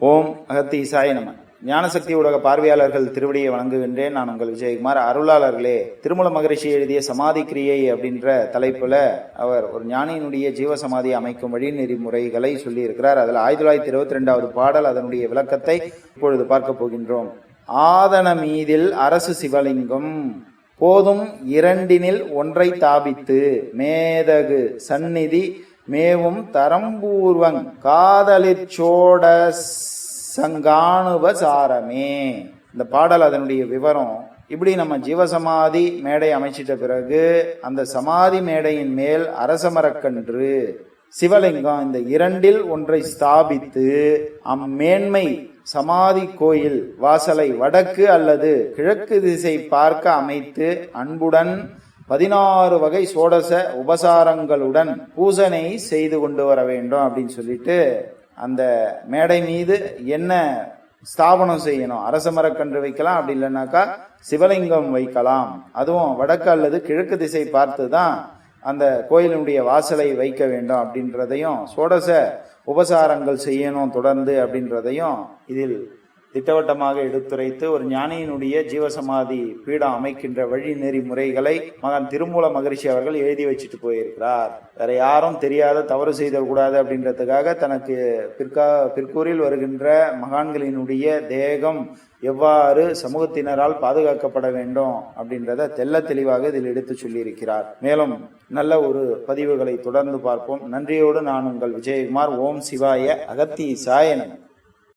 ஓம் அகத்தி இசாய நம. ஞானசக்தி ஊடக பார்வையாளர்கள் திருவடியை வணங்குகின்றேன். நான் உங்கள் விஜயகுமார். அருளாளர்களே திருமல மகரிஷி எழுதிய சமாதி கிரியை அப்படின்ற தலைப்புல அவர் ஒரு ஞானியினுடைய ஜீவசமாதி அமைக்கும் வழி நெறிமுறைகளை சொல்லியிருக்கிறார். அதில் ஆயிரத்தி தொள்ளாயிரத்தி இருபத்தி ரெண்டாவது பாடல் அதனுடைய விளக்கத்தை இப்பொழுது பார்க்க போகின்றோம். ஆதன மீதில் அரசு சிவலிங்கம் போதும் இரண்டினில் ஒன்றை தாபித்து மேதகு சந்நிதி மேவும் தரம்பூர்வங் காதலிச்சோட சங்கானுபசாரமே இந்த பாடல் அதனுடைய விவரம் இப்படி நம்ம ஜீவசமாதி மேடை அமைச்சிட்ட பிறகு அந்த சமாதி மேடையின் மேல் அரசமரக்கன்று சிவலிங்கம் இந்த இரண்டில் ஒன்றை ஸ்தாபித்து அம்மேன்மை சமாதி கோயில் வாசலை வடக்கு அல்லது கிழக்கு திசை பார்க்க அமைத்து அன்புடன் பதினாறு வகை சோடச உபசாரங்களுடன் பூசனை செய்து கொண்டு வர வேண்டும் அப்படின்னு சொல்லிட்டு அந்த மேடை மீது என்ன ஸ்தாபனம் செய்யணும்? அரச மரக்கன்று வைக்கலாம் அப்படி இல்லைனாக்கா சிவலிங்கம் வைக்கலாம். அதுவும் வடக்கு அல்லது கிழக்கு திசை பார்த்து தான் அந்த கோயிலினுடைய வாசலை வைக்க வேண்டும் அப்படின்றதையும் சோடச உபசாரங்கள் செய்யணும் தொடர்ந்து அப்படின்றதையும் இதில் திட்டவட்டமாக எடுத்துரைத்து ஒரு ஞானியினுடைய ஜீவசமாதி பீடம் அமைக்கின்ற வழி நெறிமுறைகளை மகன் திருமூல மகரிஷி அவர்கள் எழுதி வச்சுட்டு போயிருக்கிறார். வேற யாரும் தெரியாத தவறு செய்தக்கூடாது அப்படின்றதுக்காக தனக்கு பிற்கா பிற்கூரில் வருகின்ற மகான்களினுடைய தேகம் எவ்வாறு சமூகத்தினரால் பாதுகாக்கப்பட வேண்டும் அப்படின்றத தெல்ல தெளிவாக இதில் எடுத்து சொல்லியிருக்கிறார். மேலும் நல்ல ஒரு பதிவுகளை தொடர்ந்து பார்ப்போம். நன்றியோடு நான் உங்கள் விஜயகுமார். ஓம் சிவாய அகத்தி சாயனம்